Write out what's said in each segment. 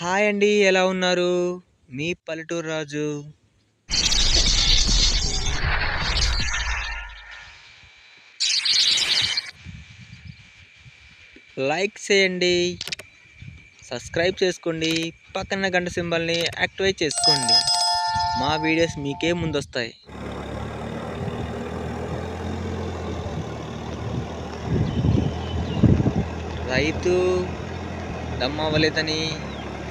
Hi అండి ఎలా ఉన్నారు? మీ పల్లెటూరు రాజు. లైక్ చేయండి సబ్స్క్రైబ్ చేసుకోండి పక్కన గంట సింబల్ని యాక్టివేట్ చేసుకోండి. మా వీడియోస్ మీకే ముందొస్తాయి. రైతు దమ్మవ్వలేదని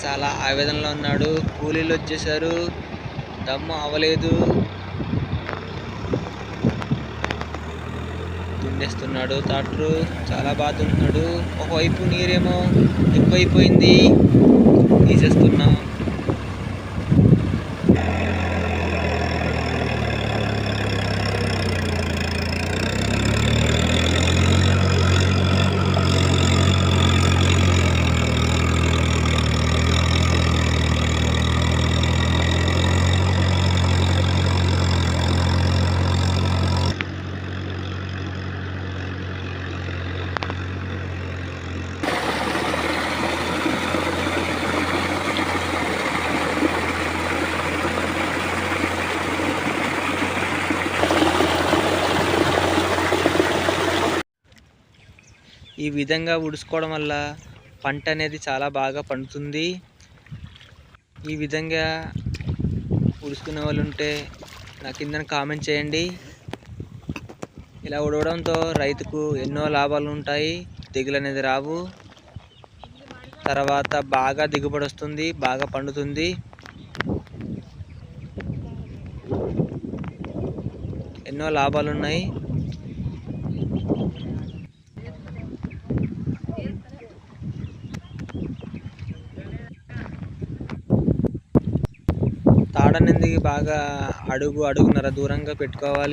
చాలా ఆవేదనలో ఉన్నాడు. కూలీలు వచ్చేసారు. దమ్ము అవ్వలేదు దున్నేస్తున్నాడు ట్రాక్టరు చాలా బాధ దున్నుతున్నాడు ఒకవైపు నీరేమో ఎక్కువైపోయింది. తీసేస్తున్నాం. ఈ విధంగా ఉడుచుకోవడం వల్ల పంట అనేది చాలా బాగా పండుతుంది. ఈ విధంగా ఉడుచుకునే వాళ్ళు ఉంటే నా కింద కామెంట్ చేయండి. ఇలా ఉడవడంతో రైతుకు ఎన్నో లాభాలు ఉంటాయి. తెగులు అనేది రావు. తర్వాత బాగా దిగుబడి వస్తుంది బాగా పండుతుంది. ఎన్నో లాభాలు ఉన్నాయి. తాడనేది బాగా అడుగు అడుగున్నర దూరంగా పెట్టుకోవాలి.